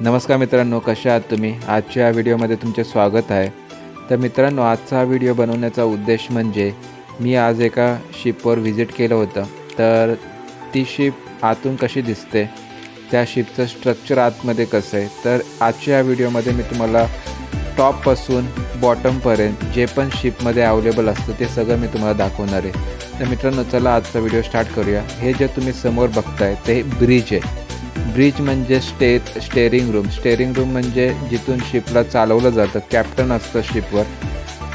नमस्कार मित्रांनो कशा आहात तुम्ही? आजच्या व्हिडिओमध्ये तुमचे स्वागत आहे. तर मित्रांनो आजचा हा व्हिडिओ बनवण्याचा उद्देश म्हणजे मी आज एका शिपवर व्हिजिट केलं होतं. तर ती शिप आतून कशी दिसते? त्या शिपचं स्ट्रक्चर आतमध्ये कसं आहे? तर आजच्या या व्हिडिओमध्ये मी तुम्हाला टॉपपासून बॉटमपर्यंत जे पण शिपमध्ये अवेलेबल असतं ते सगळं मी तुम्हाला दाखवणार आहे. तर मित्रांनो चला आजचा व्हिडिओ स्टार्ट करूया. हे जे तुम्ही समोर बघताय ते ब्रिज आहे. ब्रिज म्हणजे स्टे स्टेअरिंग रूम. स्टेअरिंग रूम म्हणजे जिथून शिपला चालवलं जातं. कॅप्टन असतं शिपवर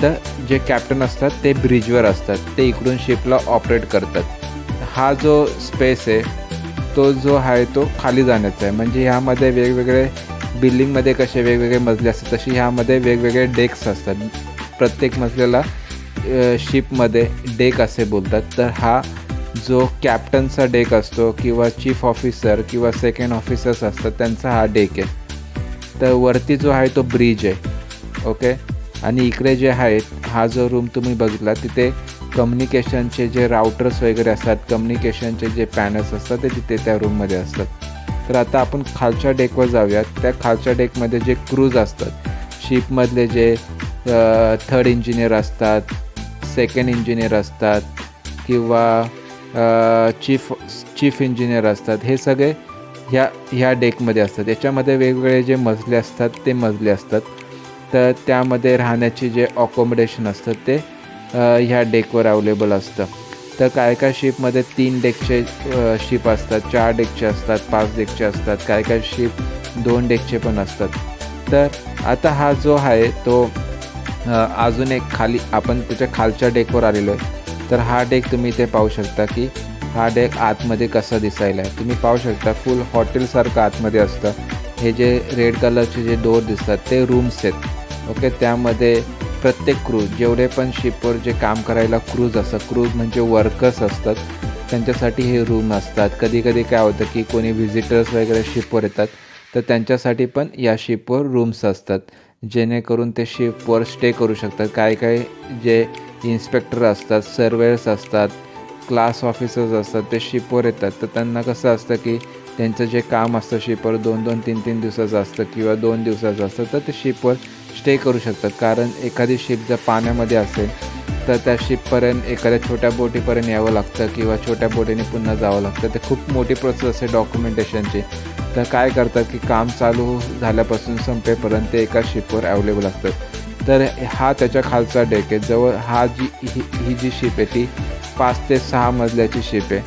तर जे कॅप्टन असतात ते ब्रिजवर असतात. ते इकडून शिपला ऑपरेट करतात. हा जो स्पेस आहे तो जो आहे तो खाली जाण्याचा आहे. म्हणजे ह्यामध्ये वेगवेगळे बिल्डिंगमध्ये कसे वेगवेगळे मजले असतात तशी ह्यामध्ये वेगवेगळे डेक्स असतात. प्रत्येक मजल्याला शिपमध्ये डेक असे बोलतात. तर हा जो कॅप्टनचा डेक असतो किंवा चीफ ऑफिसर किंवा सेकंड ऑफिसर्स असतात त्यांचा हा डेक आहे. तर वरती जो आहे तो ब्रिज आहे. ओके आणि इकडे जे आहेत हा जो रूम तुम्ही बघितला तिथे कम्युनिकेशनचे जे राऊटर्स वगैरे असतात कम्युनिकेशनचे जे पॅनल्स असतात ते तिथे त्या रूममध्ये असतात. तर आता आपण खालच्या डेकवर जाऊयात. त्या खालच्या डेकमध्ये जे क्रूज असतात शिपमधले जे थर्ड इंजिनियर असतात सेकंड इंजिनियर असतात किंवा चीफ चीफ इंजिनियर असतात. हे सगळे ह्या ह्या डेकमध्ये असतात. याच्यामध्ये वेगवेगळे जे मजले असतात ते मजले असतात. तर त्यामध्ये राहण्याचे जे अकोमोडेशन असतं ते ह्या डेकवर अवेलेबल असतं. तर काय काय शिपमध्ये तीन डेकचे शिप असतात चार डेकचे असतात पाच डेकचे असतात काय काय शिप दोन डेकचे पण असतात. तर आता हा जो आहे तो अजून एक खाली आपण त्याच्या खालच्या डेकवर आलेलो आहे. तर हा डेक तुम्ही इथे पाहू शकता की हा डेक आतमध्ये कसा दिसायला आहे. तुम्ही पाहू शकता फुल हॉटेलसारखं आतमध्ये असतं. हे जे रेड कलरचे जे डोर दिसतात ते रूम्स आहेत. ओके त्यामध्ये प्रत्येक क्रूज जेवढे पण शिपवर जे काम करायला क्रूज असतात क्रूज म्हणजे वर्कर्स असतात त्यांच्यासाठी हे रूम असतात. कधी कधी काय होतं की कोणी व्हिजिटर्स वगैरे शिपवर येतात तर त्यांच्यासाठी पण या शिपवर रूम्स असतात. जेणेकरून ते शिपवर स्टे करू शकतात. काय काय जे इन्स्पेक्टर असतात सर्वेअर्स असतात क्लास ऑफिसर्स असतात ते शिपवर येतात. तर त्यांना कसं असतं की त्यांचं जे काम असतं शिपवर दोन दोन तीन तीन दिवसाचं असतं किंवा दोन दिवसाचं असतं तर ते शिपवर स्टे करू शकतात. कारण एखादी शिप जर पाण्यामध्ये असेल तर त्या शिपपर्यंत एखाद्या छोट्या बोटीपर्यंत यावं लागतं किंवा छोट्या बोटीने पुन्हा जावं लागतं. ते खूप मोठी प्रोसेस असते डॉक्युमेंटेशनची तर काय करतात की काम चालू झाल्यापासून संपेपर्यंत ते एका शिपवर अवेलेबल असतात. तर हा त्याच्या खालचा डेक आहे. जवळ हा जी ही ही जी शिप आहे ती पाच ते सहा मजल्याची शिप आहे.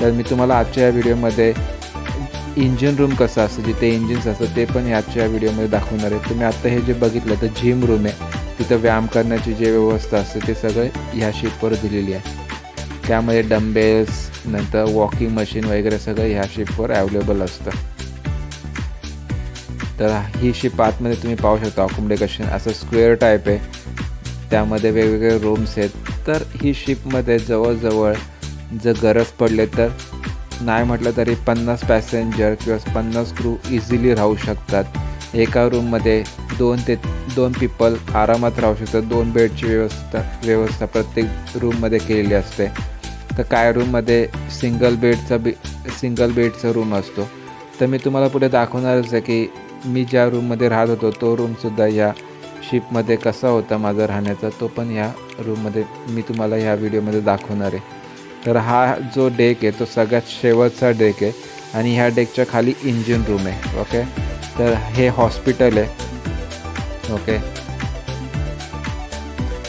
तर मी तुम्हाला आजच्या या व्हिडिओमध्ये इंजिन रूम कसं असतं जिथे इंजिन्स असतं ते पण याच्या व्हिडिओमध्ये दाखवणार आहे. तुम्ही आत्ता हे जे बघितलं तर जिम रूम आहे. तिथं व्यायाम करण्याची जी व्यवस्था असते ते सगळं ह्या शिपवर दिलेली आहे. त्यामध्ये डंबेल्स नंतर वॉकिंग मशीन वगैरे सगळं ह्या शिपवर अवेलेबल असतं. तर ही शिप आतमध्ये तुम्ही पाहू शकता अकोमोडेशन असं स्क्वेअर टाईप आहे. त्यामध्ये वेगवेगळे रूम्स आहेत. तर ही शिपमध्ये जवळजवळ जर गरज पडले तर नाही म्हटलं तरी पन्नास पॅसेंजर किंवा पन्नास क्रू इझिली राहू शकतात. एका रूममध्ये दोन ते दोन पीपल आरामात राहू शकतात. दोन बेडची व्यवस्था व्यवस्था प्रत्येक रूममध्ये केलेली असते. तर काय रूममध्ये सिंगल बेडचा बी सिंगल बेडचा रूम असतो. तर मी तुम्हाला पुढे दाखवणारच आहे की मी ज्या रूममध्ये राहत होतो तो रूमसुद्धा या शिपमध्ये कसा होता माझा राहण्याचा तो पण या रूममध्ये मी तुम्हाला ह्या व्हिडिओमध्ये दाखवणार आहे. तर हा जो डेक आहे तो सगळ्यात शेवटचा डेक आहे आणि ह्या डेकच्या खाली इंजिन रूम आहे ओके तर हे हॉस्पिटल आहे ओके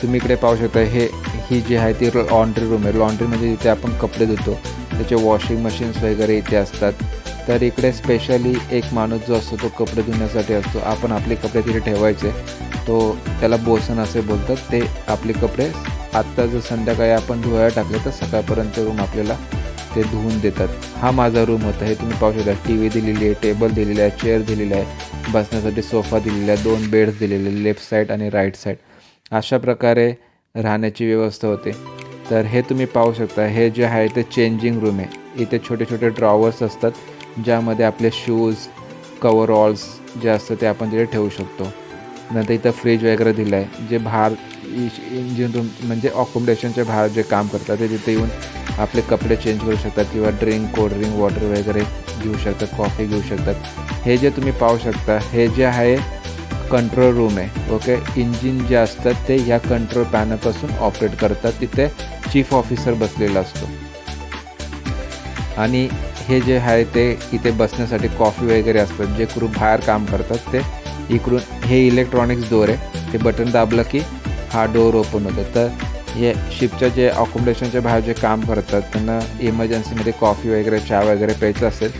तुम्ही इकडे पाहू शकता हे ही जी आहे ती लॉन्ड्री रूम आहे. लॉन्ड्री म्हणजे जिथे आपण कपडे धुतो त्याचे वॉशिंग मशीन्स वगैरे इथे असतात. तर इकडे स्पेशली एक माणूस जो असतो तो कपडे धुण्यासाठी असतो. आपण आपले कपडे तिथे ठेवायचे. तो त्याला बोसन असे बोलतात. ते आपले कपडे आत्ता जर संध्याकाळी आपण धुवायला टाकले तर सकाळपर्यंत रूम आपल्याला ते धुवून देतात. हा माझा रूम होता. हे तुम्ही पाहू शकता. टी व्ही दिलेली आहे टेबल दिलेली आहे चेअर दिलेली आहे बसण्यासाठी सोफा दिलेला आहे दोन बेड्स दिलेले लेफ्ट साईड आणि राईट साईड अशा प्रकारे राहण्याची व्यवस्था होते. तर हे तुम्ही पाहू शकता. हे जे आहे ते चेंजिंग रूम आहे. इथे छोटे छोटे ड्रॉवर्स असतात. ज्यामध्ये आपले शूज कवरऑल्स जे असतं ते आपण तिथे ठेवू शकतो. नंतर इथं फ्रीज वगैरे दिलं आहे जे बाहेर इंजिन रूम म्हणजे अकोमोडेशनच्या बाहेर जे काम करतात ते तिथे येऊन आपले कपडे चेंज करू शकतात किंवा ड्रिंक कोल्ड ड्रिंक वॉटर वगैरे घेऊ शकतात कॉफी घेऊ शकतात. हे जे तुम्ही पाहू शकता हे जे आहे कंट्रोल रूम आहे ओके इंजिन जे असतात ते ह्या कंट्रोल पॅनलपासून ऑपरेट करतात. तिथे चीफ ऑफिसर बसलेला असतो. आणि हे जे आहे ते इथे बसण्यासाठी कॉफी वगैरे असतात जे क्रू बाहेर काम करतात ते इकडून हे इलेक्ट्रॉनिक्स डोर आहे. ते बटन दाबलं की हा डोअर ओपन होतो. तर हे शिपच्या जे अकोमोडेशनच्या बाहेर जे काम करतात त्यांना इमर्जन्सीमध्ये कॉफी वगैरे चहा वगैरे प्यायचं असेल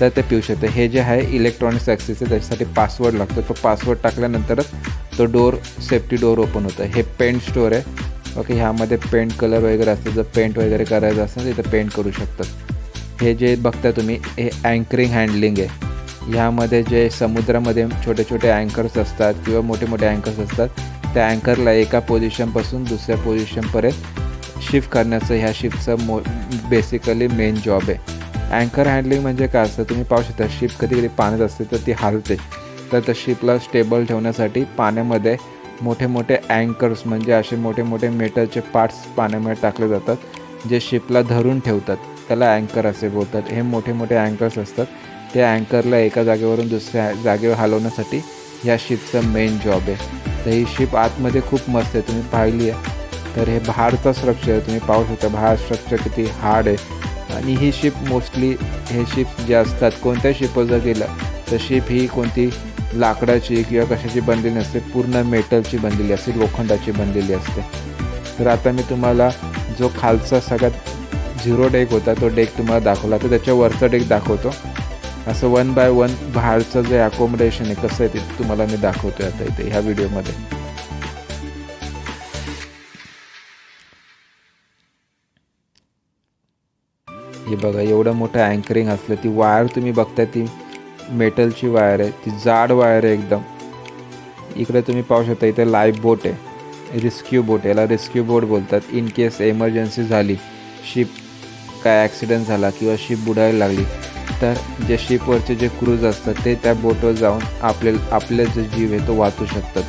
तर ते पिऊ शकते हे जे आहे इलेक्ट्रॉनिक्स ॲक्सेस आहे त्याच्यासाठी पासवर्ड लागतो. तो पासवर्ड टाकल्यानंतरच तो डोअर सेफ्टी डोअर ओपन होतं. हे पेंट स्टोर आहे. ओके ह्यामध्ये पेंट कलर वगैरे असतात जर पेंट वगैरे करायचं असेल तिथं पेंट करू शकतात. हे जे बघता तुम्ही हे अँकरिंग हँडलिंग आहे. ह्यामध्ये जे समुद्रामध्ये छोटे छोटे अँकर्स असतात किंवा मोठे मोठे अँकर्स असतात त्या अँकरला एका पोझिशनपासून दुसऱ्या पोझिशनपर्यंत शिफ्ट करण्याचं ह्या शिपचं मो बेसिकली मेन जॉब आहे. अँकर हँडलिंग म्हणजे काय असतं? तुम्ही पाहू शकता शिप कधी कधी पाण्यात असते तर ती हालते. तर त्या शिपला स्टेबल ठेवण्यासाठी पाण्यामध्ये मोठे मोठे अँकर्स म्हणजे असे मोठे मोठे मेटलचे पार्ट्स पाण्यामध्ये टाकले जातात जे शिपला धरून ठेवतात. त्याला अँकर असे बोलतात. हे मोठे मोठे अँकर्स असतात. त्या अँकरला एका जागेवरून दुसऱ्या जागेवर हलवण्यासाठी या शिपचं मेन जॉब आहे. तर ही शिप आतमध्ये खूप मस्त आहे. तुम्ही पाहिली आहे. तर हे बाहेरचं स्ट्रक्चर आहे. तुम्ही पाहू शकता बाहेर स्ट्रक्चर किती हार्ड आहे. आणि ही शिप मोस्टली हे शिप जे असतात कोणत्या शिपवर जर गेलं तर शिप ही कोणती लाकडाची किंवा कशाची बनलेली नसते. पूर्ण मेटलची बनलेली असते लोखंडाची बनलेली असते. तर आता मी तुम्हाला जो खालचा सगळ्यात झिरो डेक होता तो डेक तुम्हाला दाखवला. तर त्याच्यावरचा डेक दाखवतो. असं वन बाय वन बाहेरचं जे अकोमोडेशन आहे कसं आहे ते तुम्हाला मी दाखवतोय आता इथे ह्या व्हिडिओमध्ये. हे बघा एवढं मोठं अँकरिंग असलं ती वायर तुम्ही बघताय ती मेटलची वायर आहे ती जाड वायर आहे एकदम. इकडे तुम्ही पाहू शकता इथे लाईफ बोट आहे. रिस्क्यू बोट याला रिस्क्यू बोट बोलतात. इन केस एमर्जन्सी झाली शिप काय ॲक्सिडेंट झाला किंवा शिप बुडायला लागली तर जे शिपवरचे जे क्रूज असतात ते त्या बोटवर जाऊन आपले आपले जे जीव आहे तो वाचू शकतात.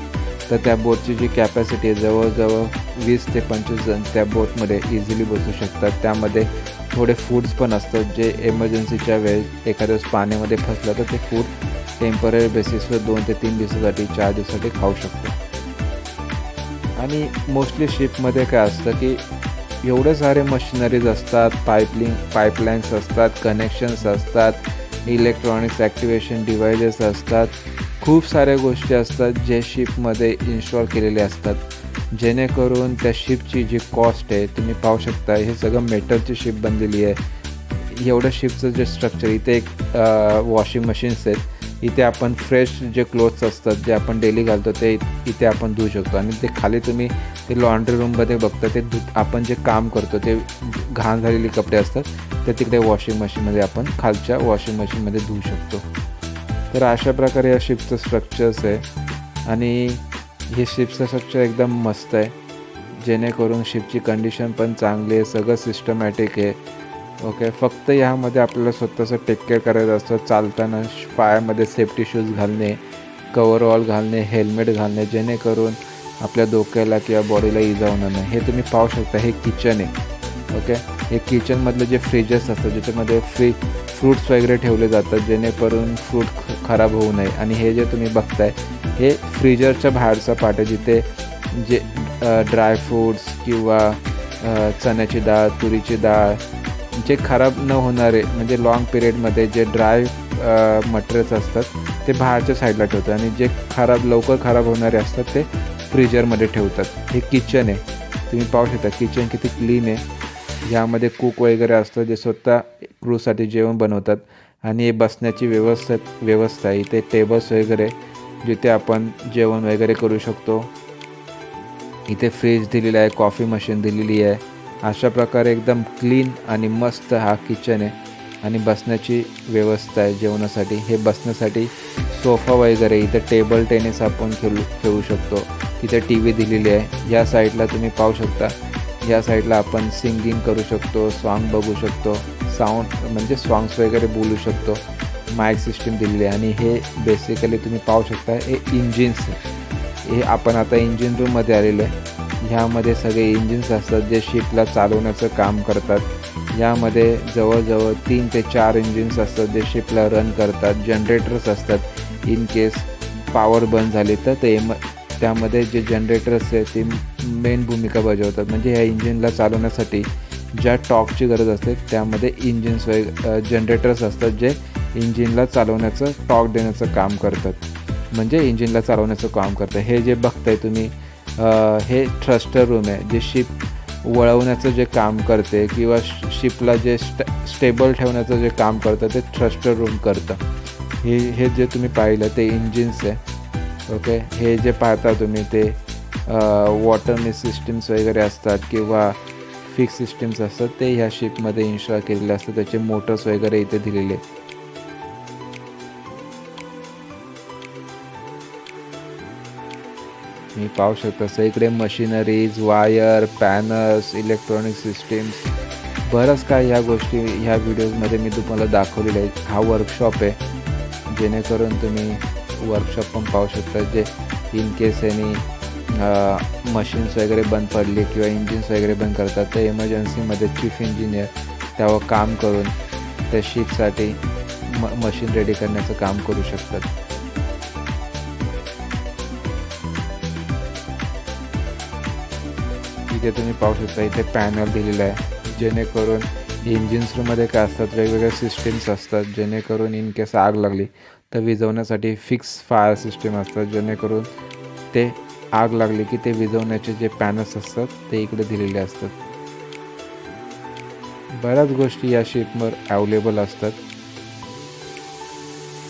तर त्या बोटची जी कॅपॅसिटी आहे जवळजवळ वीस ते पंचवीस जण त्या बोटमध्ये इझिली बसू शकतात. त्यामध्ये थोडे फूड्स पण असतात जे एमर्जन्सीच्या वेळेस एखाद्या वेळेस पाण्यामध्ये फसलं तर ते फूड टेंपररी बेसिसवर दोन ते तीन दिवसासाठी चार दिवसासाठी खाऊ शकतो आणि मोस्टली शिपमध्ये काय असतं की एवढे सारे मशिनरीज असतात पाईपलिंग पाईपलाईन्स असतात कनेक्शन्स असतात इलेक्ट्रॉनिक्स ॲक्टिवेशन डिव्हायसेस असतात. खूप साऱ्या गोष्टी असतात जे शिपमध्ये इन्स्टॉल केलेले असतात. जेणेकरून त्या शिपची जी कॉस्ट आहे तुम्ही पाहू शकता हे सगळं मेटलची शिप बनलेली आहे. एवढं शिपचं जे स्ट्रक्चर इथे एक वॉशिंग मशीन्स आहेत. इथे आपण फ्रेश जे क्लोथ्स असतात जे आपण डेली घालतो ते इथे आपण धुवू शकतो. आणि ते खाली तुम्ही ते लॉन्ड्री रूममध्ये बघता ते धु आपण जे काम करतो ते घाण झालेले कपडे असतात ते तिकडे वॉशिंग मशीनमध्ये आपण खालच्या वॉशिंग मशीनमध्ये धुवू शकतो. तर अशा प्रकारे या शिपचं स्ट्रक्चर्स आहे. आणि हे शिपचं स्ट्रक्चर एकदम मस्त आहे. जेणेकरून शिपची कंडिशन पण चांगली आहे सगळं सिस्टमॅटिक आहे. ओके फक्त ह्यामध्ये आपल्याला स्वतःचं टेक केअर करायचं असतं. चालताना पायामध्ये सेफ्टी शूज घालणे कवरऑल घालणे हेल्मेट घालणे जेणेकरून आपल्या डोक्याला किंवा बॉडीला इजा होणार नाही. हे तुम्ही पाहू शकता हे किचन आहे. ओके? हे किचनमधले जे फ्रीजेस असतात ज्याच्यामध्ये फ्री फ्रूट्स वगैरे ठेवले जातात जेणेकरून फ्रूट खराब होऊ नये. आणि हे जे तुम्ही बघताय हे फ्रीजरच्या बाहेरचा पार्ट आहे जिथे जे ड्रायफ्रूट्स किंवा चण्याची डाळ तुरीची डाळ जे खराब न होणारे म्हणजे लाँग पिरियडमध्ये जे ड्राय मटेरियल्स असतात ते बाहेरच्या साईडला ठेवतात आणि जे खराब लवकर खराब होणारे असतात ते फ्रीजरमध्ये ठेवतात. हे किचन आहे. तुम्ही पाहू शकता किचन किती क्लीन आहे. यामध्ये कुक वगैरे असतं जे स्वतः क्रूसाठी जेवण बनवतात आणि बसण्याची व्यवस्था व्यवस्था आहे. इथे टेबल्स वगैरे जिथे आपण जेवण वगैरे करू शकतो. इथे फ्रीज दिलेला आहे कॉफी मशीन दिलेली आहे. अशा प्रकारे एकदम क्लीन आणि मस्त हा किचन आहे. आणि बसण्याची व्यवस्था आहे जेवणासाठी. हे बसण्यासाठी सोफा वगैरे इथे टेबल टेनिस आपण खेळू खेळू शकतो. तिथे टी व्ही दिलेली आहे. या साईडला तुम्ही पाहू शकता. या साईडला आपण सिंगिंग करू शकतो सॉन्ग बघू शकतो साऊंड म्हणजे सॉंग्स वगैरे बोलू शकतो. माईक सिस्टीम दिलेली आहे. आणि हे बेसिकली तुम्ही पाहू शकता हे इंजिन्स हे आपण आता इंजिन रूममध्ये आलेलो आहे. ह्यामध्ये सगळे इंजिन्स असतात जे शिपला चालवण्याचं काम करतात. यामध्ये जवळजवळ तीन ते चार इंजिन्स असतात जे शिपला रन करतात जनरेटर्स असतात. इन केस पॉवर बंद झाली तर ते म त्यामध्ये जे जनरेटर्स आहे ते मेन भूमिका बजावतात. म्हणजे ह्या इंजिनला चालवण्यासाठी ज्या टॉकची गरज असते त्यामध्ये इंजिन्स वग जनरेटर्स असतात जे इंजिनला चालवण्याचं टॉक देण्याचं काम करतात. म्हणजे इंजिनला चालवण्याचं काम करतं हे जे बघताय तुम्ही हे थ्रस्टर रूम आहे जे शिप वळवण्याचं जे काम करते किंवा शिपला जे स्ट स्टेबल ठेवण्याचं जे काम करतं ते थ्रस्टर रूम करतं. हे हे जे तुम्ही पाहिलं ते इंजिन्स आहे. ओके हे जे पाहता तुम्ही ते वॉटर मिस सिस्टीम्स वगैरे असतात किंवा फिक्स सिस्टीम्स असतात ते ह्या शिपमध्ये इन्स्टॉल केलेले असतात. त्याचे मोटर्स वगैरे इथे दिलेले तुम्ही पाहू शकता. सगळीकडे machineries wire panels electronic systems बरंच काय ह्या गोष्टी ह्या व्हिडिओजमध्ये मी तुम्हाला दाखवलेल्या आहेत. हा वर्कशॉप आहे. जेणेकरून तुम्ही वर्कशॉप पण पाहू शकता जे इन केस एनी मशीन्स वगैरे बंद पडली किंवा इंजिन्स वगैरे बंद करतात तर इमर्जन्सीमध्ये चीफ इंजिनियर त्यावर काम करून त्या शिपसाठी म मशीन रेडी करण्याचं काम करू शकतात. इथे तुम्ही पाहू शकता इथे पॅनल दिलेलं आहे. जेणेकरून इंजिन्स रूममध्ये काय असतात वेगवेगळ्या सिस्टीम्स असतात जेणेकरून इन केस आग लागली तर विझवण्यासाठी फिक्स फायर सिस्टीम असतात जेणेकरून ते आग लागली की ते विझवण्याचे जे पॅनल्स असतात ते इकडे दिलेले असतात. बऱ्याच गोष्टी या शिपवर अवेलेबल असतात.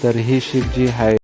तर ही शिप जी आहे